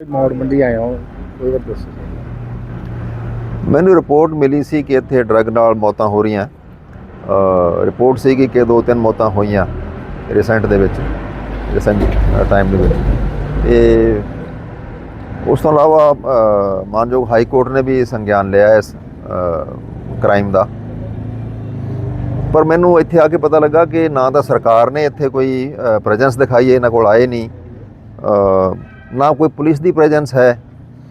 ਮੌੜ ਮੰਡੀ ਆਇਆ ਹਾਂ, ਕੋਈ ਦੱਸੋ ਮੈਨੂੰ ਰਿਪੋਰਟ ਮਿਲੀ ਸੀ ਕਿ ਇੱਥੇ ਡਰੱਗ ਨਾਲ ਮੌਤਾਂ ਹੋ ਰਹੀਆਂ। ਰਿਪੋਰਟ ਸੀਗੀ ਕਿ ਦੋ ਤਿੰਨ ਮੌਤਾਂ ਹੋਈਆਂ ਰੀਸੈਂਟ ਦੇ ਵਿੱਚ ਰੀਸੈਂਟ ਟਾਈਮ ਦੇ ਵਿੱਚ। ਤੇ ਉਸ ਤੋਂ ਇਲਾਵਾ ਮਾਨਯੋਗ ਹਾਈ ਕੋਰਟ ਨੇ ਵੀ ਸੰਗਿਆਨ ਲਿਆ ਇਸ ਕ੍ਰਾਈਮ ਦਾ। ਪਰ ਮੈਨੂੰ ਇੱਥੇ ਆ ਕੇ ਪਤਾ ਲੱਗਾ ਕਿ ਨਾ ਤਾਂ ਸਰਕਾਰ ਨੇ ਇੱਥੇ ਕੋਈ ਪ੍ਰੈਜ਼ੈਂਸ ਦਿਖਾਈ, ਇਹਨਾਂ ਕੋਲ ਆਏ ਨਹੀਂ। ਨਾ ਕੋਈ ਪੁਲਿਸ ਦੀ ਪ੍ਰੈਜ਼ੈਂਸ ਹੈ।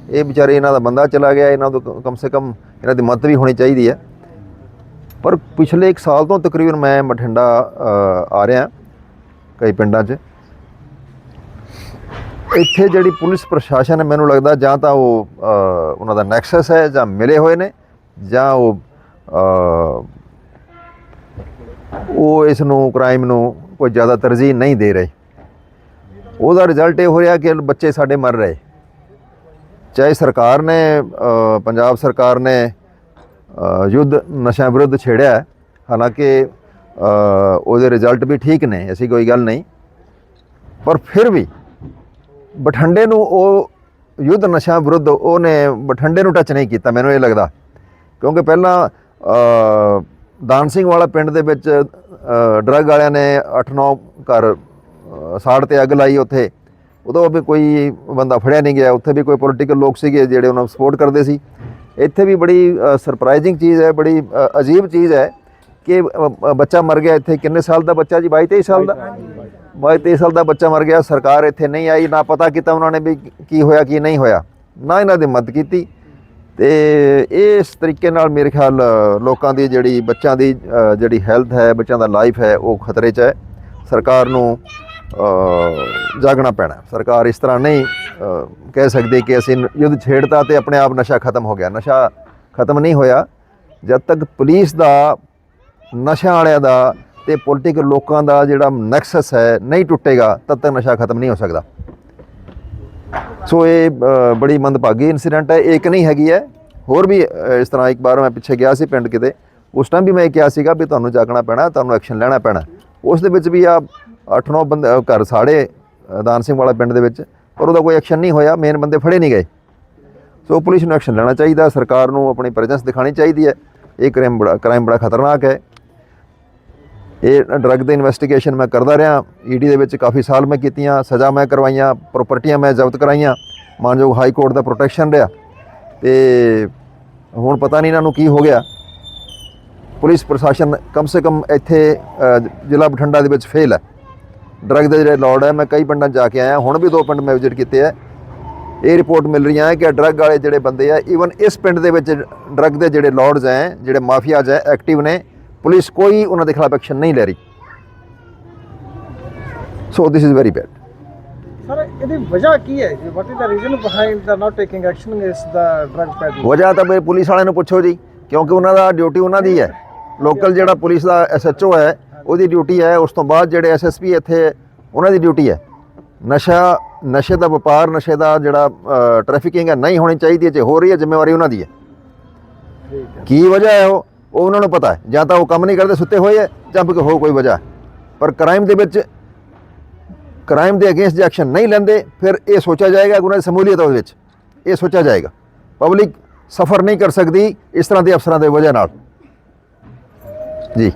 ਇਹ ਵਿਚਾਰੇ ਇਹਨਾਂ ਦਾ ਬੰਦਾ ਚਲਾ ਗਿਆ, ਇਹਨਾਂ ਤੋਂ ਕਮ ਸੇ ਕਮ ਇਹਨਾਂ ਦੀ ਮਦਦ ਵੀ ਹੋਣੀ ਚਾਹੀਦੀ ਹੈ। ਪਰ ਪਿਛਲੇ 1 ਸਾਲ ਤੋਂ ਤਕਰੀਬਨ ਮੈਂ ਬਠਿੰਡਾ ਆ ਰਿਹਾ ਕਈ ਪਿੰਡਾਂ 'ਚ। ਇੱਥੇ ਜਿਹੜੀ ਪੁਲਿਸ ਪ੍ਰਸ਼ਾਸਨ ਹੈ, ਮੈਨੂੰ ਲੱਗਦਾ ਜਾਂ ਤਾਂ ਉਹ ਉਹਨਾਂ ਦਾ ਨੈਕਸਸ ਹੈ ਜਾਂ ਮਿਲੇ ਹੋਏ ਨੇ ਜਾਂ ਉਹ ਉਹ ਇਸ ਨੂੰ ਕ੍ਰਾਈਮ ਨੂੰ ਕੋਈ ਜ਼ਿਆਦਾ ਤਰਜੀਹ ਨਹੀਂ ਦੇ ਰਹੇ। ਉਹਦਾ ਰਿਜ਼ਲਟ ਇਹ ਹੋ ਰਿਹਾ ਕਿ ਬੱਚੇ ਸਾਡੇ ਮਰ ਰਹੇ। ਚਾਹੇ ਸਰਕਾਰ ਨੇ ਪੰਜਾਬ ਸਰਕਾਰ ਨੇ ਯੁੱਧ ਨਸ਼ਾ ਵਿਰੁੱਧ ਛੇੜਿਆ ਹਾਲਾਂਕਿ ਉਹਦੇ ਰਿਜ਼ਲਟ ਵੀ ਠੀਕ ਨੇ, ਐਸੀ ਕੋਈ ਗੱਲ ਨਹੀਂ। ਪਰ ਫਿਰ ਵੀ ਬਠੰਡੇ ਨੂੰ ਉਹ ਯੁੱਧ ਨਸ਼ਾ ਵਿਰੁੱਧ ਉਹਨੇ ਬਠੰਡੇ ਨੂੰ ਟੱਚ ਨਹੀਂ ਕੀਤਾ, ਮੈਨੂੰ ਇਹ ਲੱਗਦਾ। ਕਿਉਂਕਿ ਪਹਿਲਾਂ ਦਾਨ ਸਿੰਘ ਵਾਲਾ ਪਿੰਡ ਦੇ ਵਿੱਚ ਡਰੱਗ ਵਾਲਿਆਂ ਨੇ 8-9 ਘਰ ਸਾੜ ਤੇ ਅੱਗ ਲਾਈ ਉੱਥੇ। ਉਦੋਂ ਵੀ ਕੋਈ ਬੰਦਾ ਫੜਿਆ ਨਹੀਂ ਗਿਆ। ਉੱਥੇ ਵੀ ਕੋਈ ਪੋਲੀਟੀਕਲ ਲੋਕ ਸੀਗੇ ਜਿਹੜੇ ਉਹਨਾਂ ਨੂੰ ਸਪੋਰਟ ਕਰਦੇ ਸੀ। ਇੱਥੇ ਵੀ ਬੜੀ ਸਰਪ੍ਰਾਈਜ਼ਿੰਗ ਚੀਜ਼ ਹੈ, ਬੜੀ ਅਜੀਬ ਚੀਜ਼ ਹੈ ਕਿ ਬੱਚਾ ਮਰ ਗਿਆ ਇੱਥੇ। ਕਿੰਨੇ ਸਾਲ ਦਾ ਬੱਚਾ ਜੀ? 22 23 ਸਾਲ ਦਾ? 22 23 ਸਾਲ ਦਾ ਬੱਚਾ ਮਰ ਗਿਆ। ਸਰਕਾਰ ਇੱਥੇ ਨਹੀਂ ਆਈ। ਨਾ ਪਤਾ ਕੀਤਾ ਉਹਨਾਂ ਨੇ ਵੀ ਕੀ ਹੋਇਆ, ਕੀ ਨਹੀਂ ਹੋਇਆ। ਨਾ ਇਹਨਾਂ ਦੀ ਮਦਦ ਕੀਤੀ। ਤੇ ਇਸ ਤਰੀਕੇ ਨਾਲ ਮੇਰੇ ਖਿਆਲ ਲੋਕਾਂ ਦੀ ਜਿਹੜੀ ਬੱਚਿਆਂ ਦੀ ਜਿਹੜੀ ਹੈਲਥ ਹੈ, ਬੱਚਿਆਂ ਦਾ ਲਾਈਫ ਹੈ, ਉਹ ਖਤਰੇ 'ਚ ਹੈ। ਸਰਕਾਰ ਨੂੰ ਜਾਗਣਾ ਪੈਣਾ। ਸਰਕਾਰ ਇਸ ਤਰ੍ਹਾਂ ਨਹੀਂ ਕਹਿ ਸਕਦੀ ਕਿ ਅਸੀਂ ਯੁੱਧ ਛੇੜਤਾ ਤੇ ਆਪਣੇ ਆਪ ਨਸ਼ਾ ਖਤਮ ਹੋ ਗਿਆ। ਨਸ਼ਾ ਖਤਮ ਨਹੀਂ ਹੋਇਆ। ਜਦ ਤੱਕ ਪੁਲਿਸ ਦਾ ਨਸ਼ਾ ਵਾਲਿਆਂ ਦਾ ਤੇ ਪੋਲੀਟੀਕਲ ਲੋਕਾਂ ਦਾ ਜਿਹੜਾ ਨੈਕਸਸ ਹੈ, ਨਹੀਂ ਟੁੱਟੇਗਾ, ਤਦ ਤੱਕ ਨਸ਼ਾ ਖਤਮ ਨਹੀਂ ਹੋ ਸਕਦਾ। ਸੋ ਇਹ ਬੜੀ ਮੰਦਭਾਗੀ ਇਨਸੀਡੈਂਟ ਹੈ। ਇੱਕ ਨਹੀਂ ਹੈਗੀ ਹੈ। ਹੋਰ ਵੀ ਇਸ ਤਰ੍ਹਾਂ ਇੱਕ ਵਾਰ ਮੈਂ ਪਿੱਛੇ ਗਿਆ ਸੀ ਪਿੰਡ ਕਿਤੇ, ਉਸ ਟਾਈਮ ਵੀ ਮੈਂ ਇਹ ਕਿਹਾ ਸੀਗਾ ਵੀ ਤੁਹਾਨੂੰ ਜਾਗਣਾ ਪੈਣਾ, ਤੁਹਾਨੂੰ ਐਕਸ਼ਨ ਲੈਣਾ ਪੈਣਾ। ਉਸ ਦੇ ਵਿੱਚ ਵੀ ਆ 8-9 ਬੰਦੇ ਘਰ ਸਾੜੇ ਦਾਨ ਸਿੰਘ ਵਾਲਾ ਪਿੰਡ ਦੇ ਵਿੱਚ, ਪਰ ਉਹਦਾ ਕੋਈ ਐਕਸ਼ਨ ਨਹੀਂ ਹੋਇਆ ਮੇਨ ਬੰਦੇ ਫੜੇ ਨਹੀਂ ਗਏ। ਸੋ ਪੁਲਿਸ ਨੂੰ ਐਕਸ਼ਨ ਲੈਣਾ ਚਾਹੀਦਾ, ਸਰਕਾਰ ਨੂੰ ਆਪਣੀ ਪ੍ਰੈਜ਼ੈਂਸ ਦਿਖਾਣੀ ਚਾਹੀਦੀ ਹੈ। ਇਹ ਕ੍ਰਾਈਮ ਬੜਾ ਕ੍ਰਾਈਮ ਬੜਾ ਖਤਰਨਾਕ ਹੈ। ਇਹ ਡਰੱਗ ਦੇ ਇਨਵੈਸਟੀਗੇਸ਼ਨ ਮੈਂ ਕਰਦਾ ਰਿਹਾ। ਈਡੀ ਦੇ ਵਿੱਚ ਕਾਫੀ ਸਾਲ ਮੈਂ ਕੀਤੀਆਂ, ਸਜ਼ਾ ਮੈਂ ਕਰਵਾਈਆਂ ਪ੍ਰਾਪਰਟੀਆਂ ਮੈਂ ਜ਼ਬਤ ਕਰਾਈਆਂ। ਮਾਨਯੋਗ ਹਾਈ ਕੋਰਟ ਦਾ ਪ੍ਰੋਟੈਕਸ਼ਨ ਰਿਹਾ। ਤੇ ਹੁਣ ਪਤਾ ਨਹੀਂ ਇਹਨਾਂ ਨੂੰ ਕੀ ਹੋ ਗਿਆ। ਪੁਲਿਸ ਪ੍ਰਸ਼ਾਸਨ ਕਮ ਸੇ ਕਮ ਇੱਥੇ ਜ਼ਿਲ੍ਹਾ ਬਠਿੰਡਾ ਦੇ ਵਿੱਚ ਫੇਲ ਹੈ। ਡਰੱਗ ਦੇ ਜਿਹੜੇ ਲੋੜ ਹੈ ਮੈਂ ਕਈ ਪਿੰਡਾਂ ਜਾ ਕੇ ਆਇਆ ਹੁਣ ਵੀ ਦੋ ਪਿੰਡ ਮੈਂ ਵਿਜ਼ਿਟ ਕੀਤੇ ਹੈ ਇਹ ਰਿਪੋਰਟ ਮਿਲ ਰਹੀਆਂ ਹੈ ਕਿ ਡਰੱਗ ਵਾਲੇ ਜਿਹੜੇ ਬੰਦੇ ਆ ਈਵਨ ਇਸ ਪਿੰਡ ਦੇ ਵਿੱਚ ਡਰੱਗ ਦੇ ਜਿਹੜੇ ਲਾਰਡਸ ਹੈ ਜਿਹੜੇ ਮਾਫੀਆਜ਼ ਹੈ ਐਕਟਿਵ ਨੇ ਪੁਲਿਸ ਕੋਈ ਉਹਨਾਂ ਦੇ ਖਿਲਾਫ ਐਕਸ਼ਨ ਨਹੀਂ ਲੈ ਰਹੀ। So this is very bad sir ਇਹਦੀ ਵਜ੍ਹਾ ਕੀ ਹੈ? ਜੀ what is the reason behind the not taking action against the drug peddling ਵਜ੍ਹਾ ਤਾਂ ਬਈ ਪੁਲਿਸ ਵਾਲਿਆਂ ਨੂੰ ਪੁੱਛੋ ਜੀ ਕਿਉਂਕਿ ਉਹਨਾਂ ਦਾ ਡਿਊਟੀ ਉਹਨਾਂ ਦੀ ਹੈ। ਲੋਕਲ ਜਿਹੜਾ ਪੁਲਿਸ ਦਾ ਐਸਐਚਓ ਹੈ ਉਹਦੀ ਡਿਊਟੀ ਹੈ ਉਸ ਤੋਂ ਬਾਅਦ ਜਿਹੜੇ ਐਸਐਸਪੀ ਇੱਥੇ ਉਹਨਾਂ ਦੀ ਡਿਊਟੀ ਹੈ। ਨਸ਼ਾ ਨਸ਼ੇ ਦਾ ਵਪਾਰ ਨਸ਼ੇ ਦਾ ਜਿਹੜਾ ਟ੍ਰੈਫਿਕਿੰਗ ਹੈ ਨਹੀਂ ਹੋਣੀ ਚਾਹੀਦੀ ਜੇ ਹੋ ਰਹੀ ਹੈ ਜ਼ਿੰਮੇਵਾਰੀ ਉਹਨਾਂ ਦੀ ਹੈ। ਠੀਕ ਹੈ। ਕੀ ਵਜ੍ਹਾ ਹੈ ਉਹ? ਉਹ ਉਹਨਾਂ ਨੂੰ ਪਤਾ ਹੈ। ਜਾਂ ਤਾਂ ਉਹ ਕੰਮ ਨਹੀਂ ਕਰਦੇ ਸੁੱਤੇ ਹੋਏ ਹੈ ਜਾਂ ਫਿਰ ਹੋ ਕੋਈ ਵਜ੍ਹਾ। ਪਰ ਕ੍ਰਾਈਮ ਦੇ ਵਿੱਚ ਕ੍ਰਾਈਮ ਦੇ ਅਗੇਂਸਟ ਜੇ ਐਕਸ਼ਨ ਨਹੀਂ ਲੈਂਦੇ ਫਿਰ ਇਹ ਸੋਚਿਆ ਜਾਏਗਾ ਕਿ ਉਹਨਾਂ ਦੀ ਸਮੂਲੀਅਤ ਉਹਦੇ ਵਿੱਚ। ਇਹ ਸੋਚਿਆ ਜਾਏਗਾ। ਪਬਲਿਕ ਸਫਰ ਨਹੀਂ ਕਰ ਸਕਦੀ ਇਸ ਤਰ੍ਹਾਂ ਦੇ ਅਫਸਰਾਂ ਦੇ ਵਜ੍ਹਾ ਨਾਲ। ਜੀ।